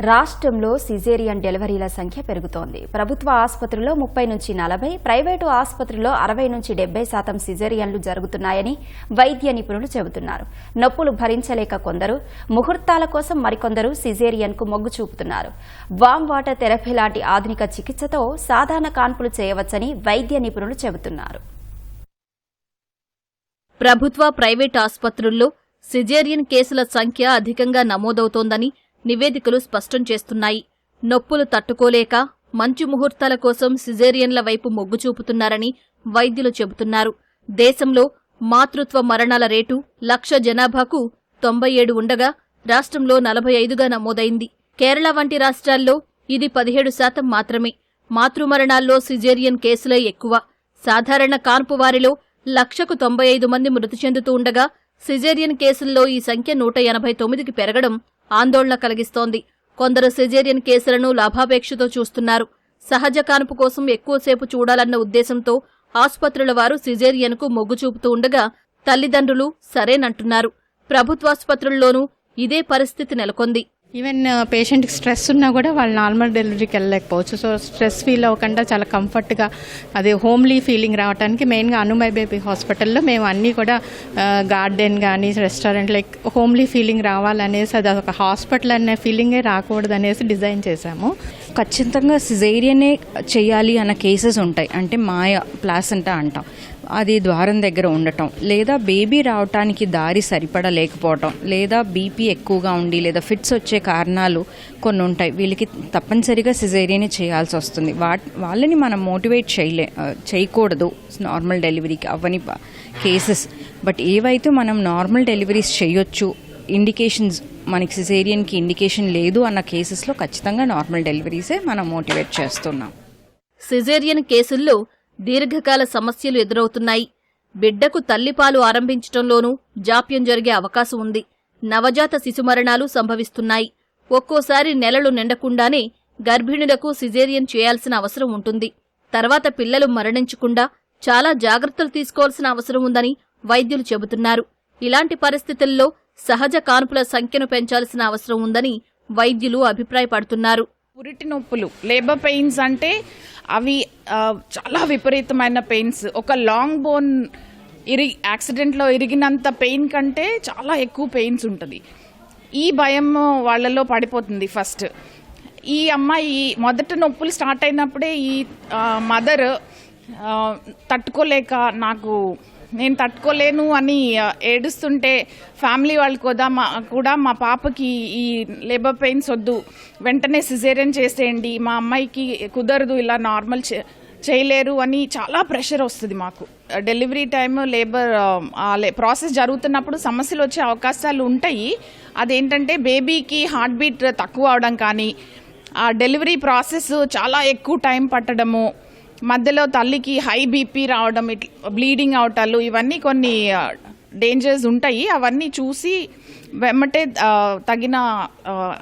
రాష్ట్రంలో సిజేరియన్ డెలివరీల సంఖ్య పెరుగుతోంది. ప్రభుత్వ ఆసుపత్రుల్లో ముప్పై నుంచి నలభై ప్రైవేటు ఆసుపత్రిలో అరవై నుంచి డెబ్బై శాతం సిజేరియన్లు జరుగుతున్నాయని వైద్య నిపుణులు చెబుతున్నారు. నొప్పులు భరించలేక కొందరు ముహూర్తాల కోసం మరికొందరు సిజేరియన్కు మొగ్గు చూపుతున్నారు. వామ్ వాటర్ థెరపీ లాంటి ఆధునిక చికిత్సతో సాధారణ కాన్పులు చేయవచ్చని వైద్య నిపుణులు చెబుతున్నారు. ప్రభుత్వ ప్రైవేట్ ఆసుపత్రుల్లో సిజేరియన్ కేసుల సంఖ్య అధికంగా నమోదవుతోందని నివేదికలు స్పష్టం చేస్తున్నాయి. నొప్పులు తట్టుకోలేక మంచి ముహూర్తాల కోసం సిజేరియన్ల వైపు మొగ్గు చూపుతున్నారని వైద్యులు చెబుతున్నారు. దేశంలో మాతృత్వ మరణాల రేటు లక్ష జనాభాకు తొంభై ఏడు ఉండగా రాష్ట్రంలో నలభై ఐదుగా నమోదైంది. కేరళ వంటి రాష్ట్రాల్లో ఇది పదిహేడు శాతం మాత్రమే. మాతృమరణాల్లో సిజేరియన్ కేసులే ఎక్కువ. సాధారణ కాన్పు వారిలో లక్షకు తొంభై ఐదు మంది మృతి చెందుతూ ఉండగా సిజేరియన్ కేసుల్లో ఈ సంఖ్య నూట ఎనభై తొమ్మిదికి పెరగడం ఆందోళన కలిగిస్తోంది. కొందరు సిజేరియన్ కేసులను లాభాపేక్షతో చూస్తున్నారు. సహజ కాన్పు కోసం ఎక్కువసేపు చూడాలన్న ఉద్దేశంతో ఆసుపత్రుల వారు సిజేరియన్కు మొగ్గు చూపుతూ ఉండగా తల్లిదండ్రులు సరేనంటున్నారు. ప్రభుత్వాసుపత్రుల్లోనూ ఇదే పరిస్థితి నెలకొంది. ఈవెన్ పేషెంట్కి స్ట్రెస్ ఉన్నా కూడా వాళ్ళు నార్మల్ డెలివరీకి వెళ్ళలేకపోవచ్చు. సో స్ట్రెస్ ఫీల్ అవ్వకుండా చాలా కంఫర్ట్గా అదే హోమ్లీ ఫీలింగ్ రావడానికి మెయిన్గా అనుమయ్ బేబీ హాస్పిటల్లో మేము అన్నీ కూడా గార్డెన్ కానీ రెస్టారెంట్ లైక్ హోమ్లీ ఫీలింగ్ రావాలనేసి అది ఒక హాస్పిటల్ అనే ఫీలింగే రాకూడదు అనేసి డిజైన్ చేశాము. ఖచ్చితంగా సిజేరియనే చేయాలి అన్న కేసెస్ ఉంటాయి. అంటే మాయ ప్లాసెంటా అంటాం. అది ద్వారం దగ్గర ఉండటం. లేదా బేబీ రావటానికి దారి సరిపడా లేకపోవటం లేదా బీపీ ఎక్కువగా ఉండి లేదా ఫిట్స్ వచ్చే కారణాలు కొన్ని ఉంటాయి. వీళ్ళకి తప్పనిసరిగా సిజేరియనే చేయాల్సి వస్తుంది. వా వాళ్ళని మనం మోటివేట్ చేయలే చేయకూడదు. నార్మల్ డెలివరీకి అవని కేసెస్ బట్ ఏవైతే మనం నార్మల్ డెలివరీస్ చేయొచ్చు ఇండికేషన్స్ మనకి సిజేరియన్కి ఇండికేషన్ లేదు అన్న కేసెస్లో ఖచ్చితంగా నార్మల్ డెలివరీసే మనం మోటివేట్ చేస్తున్నాం. సిజేరియన్ కేసుల్లో దీర్ఘకాల సమస్యలు ఎదురవుతున్నాయి. బిడ్డకు తల్లిపాలు ఆరంభించటంలోనూ జాప్యం జరిగే అవకాశం ఉంది. నవజాత శిశు మరణాలు సంభవిస్తున్నాయి. ఒక్కోసారి నెలలు నిండకుండానే గర్భిణులకు సిజేరియన్ చేయాల్సిన అవసరం ఉంటుంది. తర్వాత పిల్లలు మరణించకుండా చాలా జాగ్రత్తలు తీసుకోవాల్సిన అవసరం ఉందని వైద్యులు చెబుతున్నారు. ఇలాంటి పరిస్థితుల్లో సహజ కాన్పుల సంఖ్యను పెంచాల్సిన అవసరం ఉందని వైద్యులు అభిప్రాయపడుతున్నారు. పురిటి నొప్పులు లేబర్ పెయిన్స్ అంటే అవి చాలా విపరీతమైన పెయిన్స్. ఒక లాంగ్ బోన్ ఇరి యాక్సిడెంట్లో ఇరిగినంత పెయిన్ కంటే చాలా ఎక్కువ పెయిన్స్ ఉంటుంది. ఈ భయం వాళ్ళలో పడిపోతుంది ఫస్ట్. ఈ అమ్మాయి మొదట నొప్పులు స్టార్ట్ అయినప్పుడే ఈ మదర్ తట్టుకోలేక నాకు నేను తట్టుకోలేను అని ఏడుస్తుంటే ఫ్యామిలీ వాళ్ళు కూడా మా కూడా మా పాపకి ఈ లేబర్ పెయిన్స్ వద్దు వెంటనే సిజేరియన్ చేసేయండి మా అమ్మాయికి కుదరదు ఇలా నార్మల్ చే- చేయలేరు అని చాలా ప్రెషర్ వస్తుంది మాకు. డెలివరీ టైం లేబర్ ప్రాసెస్ జరుగుతున్నప్పుడు సమస్యలు వచ్చే అవకాశాలు ఉంటాయి. అదేంటంటే బేబీకి హార్ట్ బీట్ తక్కువ అవడం కానీ ఆ డెలివరీ ప్రాసెస్ చాలా ఎక్కువ టైం పట్టడము మధ్యలో తల్లికి హై బీపీ రావడం ఇట్లా బ్లీడింగ్ అవటాలు ఇవన్నీ కొన్ని డేంజర్స్ ఉంటాయి. అవన్నీ చూసి వెమ్మటే తగిన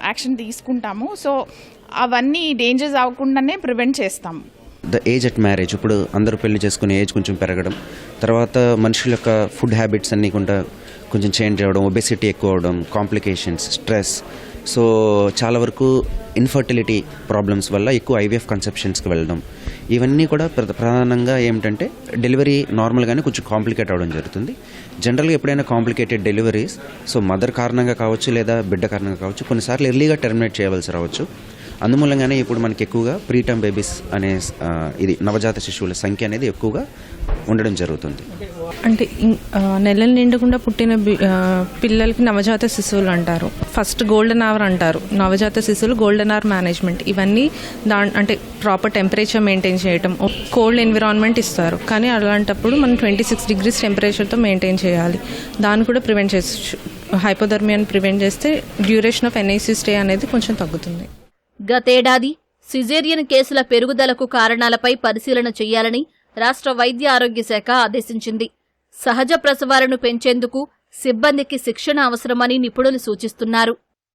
యాక్షన్ తీసుకుంటాము. సో అవన్నీ డేంజర్స్ అవ్వకుండానే ప్రివెంట్ చేస్తాము ద ఏజ్ అట్ మ్యారేజ్ ఇప్పుడు అందరూ పెళ్ళి చేసుకునే ఏజ్ కొంచెం పెరగడం తర్వాత మనుషుల యొక్క ఫుడ్ హ్యాబిట్స్ అన్నీ కూడా కొంచెం చేంజ్ అవ్వడం ఒబెసిటీ ఎక్కువ అవడం కాంప్లికేషన్స్ స్ట్రెస్ సో చాలా వరకు ఇన్ఫర్టిలిటీ ప్రాబ్లమ్స్ వల్ల ఎక్కువ ఐవీఎఫ్ కన్సెప్షన్స్కి వెళ్ళడం. ఇవన్నీ కూడా ప్ర- ప్రధానంగా ఏమిటంటే డెలివరీ నార్మల్గానే కొంచెం కాంప్లికేట్ అవడం జరుగుతుంది. జనరల్గా ఎప్పుడైనా కాంప్లికేటెడ్ డెలివరీస్ సో మదర్ కారణంగా కావచ్చు లేదా బిడ్డ కారణంగా కావచ్చు కొన్నిసార్లు ఎర్లీగా టెర్మినేట్ చేయవలసి రావచ్చు. అందుమూలంగానే ఇప్పుడు మనకి ఎక్కువగా ప్రీటర్మ్ బేబీస్ అనే ఇది నవజాత శిశువుల సంఖ్య అనేది ఎక్కువగా ఉండడం జరుగుతుంది. అంటే నెలలు నిండకుండా పుట్టిన బి- పిల్లలకి నవజాత శిశువులు అంటారు. ఫస్ట్ గోల్డెన్ అవర్ అంటారు. నవజాత శిశువులు గోల్డెన్ అవర్ మేనేజ్మెంట్. ఇవన్నీ దా అంటే ప్రాపర్ టెంపరేచర్ మెయింటైన్ చేయటం. కోల్డ్ ఎన్విరాన్మెంట్ ఇస్తారు. కానీ అలాంటప్పుడు మనం ట్వంటీ సిక్స్ డిగ్రీస్ టెంపరేచర్తో మెయింటైన్ చేయాలి. దాన్ని కూడా ప్రివెంట్ చేసు హైపోథర్మియాని ప్రివెంట్ చేస్తే డ్యూరేషన్ ఆఫ్ ఎన్ఐసి స్టే అనేది కొంచెం తగ్గుతుంది. గతేడాది సిజేరియన్ కేసుల పెరుగుదలకు కారణాలపై పరిశీలన చేయాలని రాష్ట్ర వైద్య ఆరోగ్య శాఖ ఆదేశించింది. సహజ ప్రసవాలను పెంచేందుకు సిబ్బందికి శిక్షణ అవసరమని నిపుణులు సూచిస్తున్నారు.